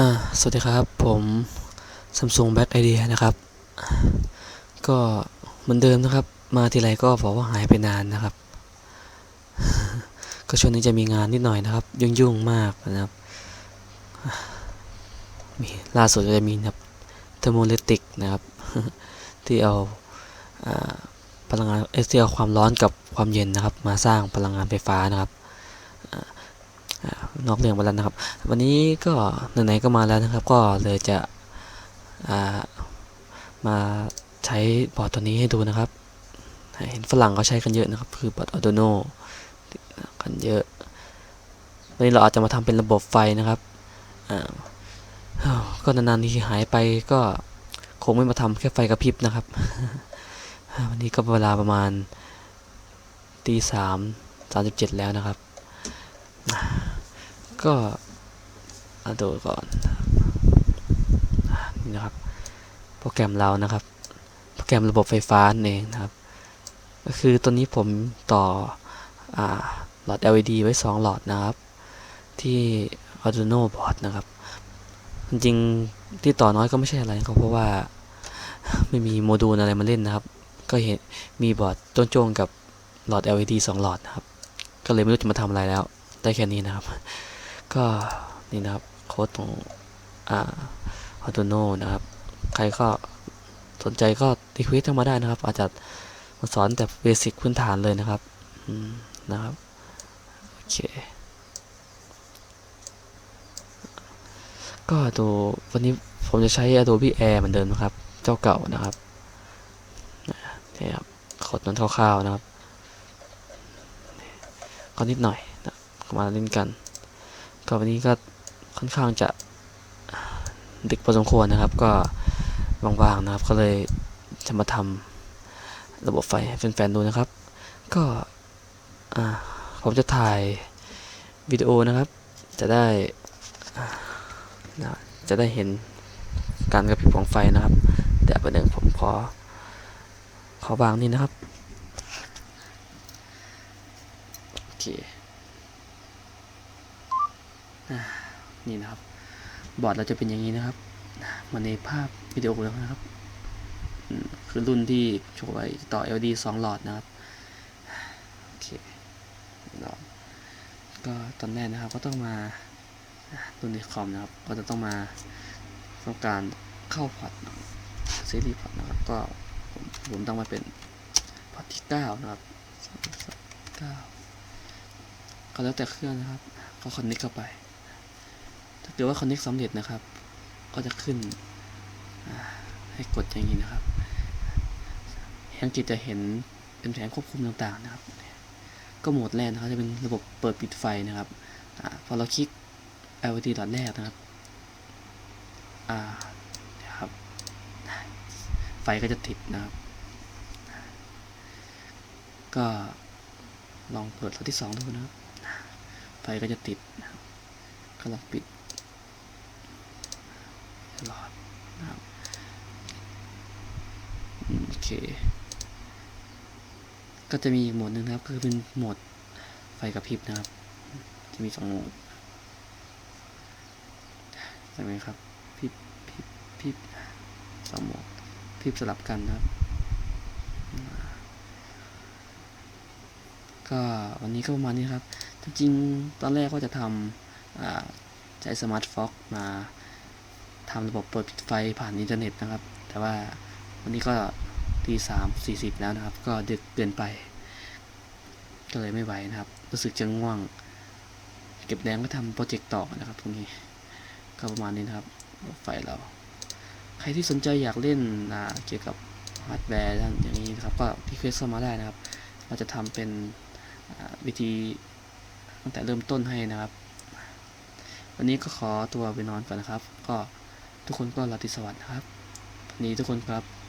่สวัสดีครับผม Samsung Back Idea นะครับ ก็เหมือนเดิมนะครับ มาทีไรก็บอกว่าหายไปนานนะครับ ก็ช่วงนี้จะมีงานนิดหน่อยนะครับ ยุ่งๆมากนะครับ มีล่าสุดก็จะมีนะครับเทอร์โมเลติกนะครับ ที่เอาพลังงานเอสที่เอาความร้อนกับความเย็นนะครับ มาสร้างพลังงานไฟฟ้านะครับ นอกเรื่องไปแล้วนะครับ วันนี้ก็ไหนๆก็มาแล้วนะครับ ก็เลยจะามาใช้บอร์ดตัวนี้ให้ดูนะครับ เห็นฝรั่งเขาใช้กันเยอะนะครับ คือบอร์ด Arduino กันเยอะวันนี้เราอาจจะมาทำเป็นระบบไฟนะครับก็นานๆที่หายไปก็คงไม่มาทำแค่ไฟกระพริบนะครับ วันนี้ก็เวลาประมาณตีสามสามสิบเจ็ดแล้วนะครับ ก็เอาดูก่อนนี่นะครับ โปรแกรมเรานะครับ โปรแกรมระบบไฟฟ้านเองนะครับ ก็คือตัวนี้ผมต่ออ่หลอด LED ไว้ 2 หลอดนะครับ ที่ Arduino board นะครับ จริงๆที่ต่อน้อยก็ไม่ใช่อะไรนะครับเพราะว่าไม่มีโมดูลอะไรมาเล่นนะครับ ก็เห็นมีบอร์ดโจ้งๆกับหลอด LED 2 หลอดนะครับ ก็เลยไม่รู้จะมาทำอะไรแล้ว ได้แค่นี้นะครับ ก็นี่นะครับโค้ดของอ่า Arduino นะครับ ใครก็สนใจก็รีเควสเข้ามาได้นะครับ อาจจะสอนแต่เบสิกพื้นฐานเลยนะครับนะครับโอเคก็ดูวันนี้ผมจะใช้ Adobe Air เหมือนเดิมนะครับ เจ้าเก่านะครับนี่ครับโคดนั้นคร่าวๆนะครับก็นิดหน่อยนะมาเล่นกัน ก็วันนี้ก็ค่อนข้างจะดึกพอสมควรนะครับ ก็ว่างๆนะครับ ก็เลยจะมาทำระบบไฟให้แฟนๆดูนะครับ ก็ผมจะถ่ายวิดีโอนะครับ จะได้จะได้เห็นการกระพริบของไฟนะครับ แต่ประเด็นผมขอ ขอวางนี่นะครับโอเค นี่นะครับ บอร์ดเราจะเป็นอย่างนี้นะครับมาในภาพวิดีโอแล้วนะครับ คือรุ่นที่โชว์ไว้ต่อ LED 2 หลอดนะครับ โอเคหลอดก็ตอนแรกนะครับก็ต้องมารุ่นในคอมนะครับ ก็จะต้องมาต้องการเข้าพอร์ตซีรีส์พอร์ตนะครับ ก็ผมผมต้องมาเป็นพอร์ตที่9นะครับ9ก็แล้วแต่เครื่องนะครับ ก็คอนเนคเข้าไป ถ้าเกิดว่าคอนเนคสำเร็จนะครับ ก็จะขึ้น ให้กดอย่างนี้นะครับสังกตจะเห็นเป็นแผงควบคุมต่างๆนะครับ ก็โหมดแรกนะครับจะเป็นระบบเปิดปิดไฟนะครับอพอเราคลิก LED ดอทแรกนะครับอ่าครับ ไฟก็จะติดนะครับ ก็ลองเปิดตัวที่สองดูนะครับ ไฟก็จะติดนะครับก็ลองปิด ลอดนะครับโอเค ก็จะมีอีกโหมดหนึ่งนะครับคือเป็นโหมดไฟกระพริบนะครับ จะมีสองโหมดใช่ไหมครับพริบพริบพริบสองโหมดพริบสลับกันนะครับ ก็วันนี้ก็ประมาณนี้ครับ จริงๆตอนแรกก็จะทำใช้สมาร์ทฟ็อกมา ทำระบบเปิดปิดไฟผ่านอินเทอร์เน็ตนะครับ แต่ว่าวันนี้ก็ตีสามสี่สิบแล้วนะครับ ก็ดึกเกินไป ก็เลยไม่ไหวนะครับ รู้สึกจะง่วง เก็บแรงก็ทำโปรเจกต์ต่อนะครับพรุ่งนี้ ก็ประมาณนี้นะครับไฟเรา ใครที่สนใจอยากเล่นเกี่ยวกับฮาร์ดแวร์อย่างนี้นะครับ ก็รีเควสเข้ามาได้นะครับ เราจะทำเป็นวิธีตั้งแต่เริ่มต้นให้นะครับ วันนี้ก็ขอตัวไปนอนก่อนนะครับ ก็ ทุกคนก็ราติสวัสดิ์นะครับวันนี้ทุกคนครับ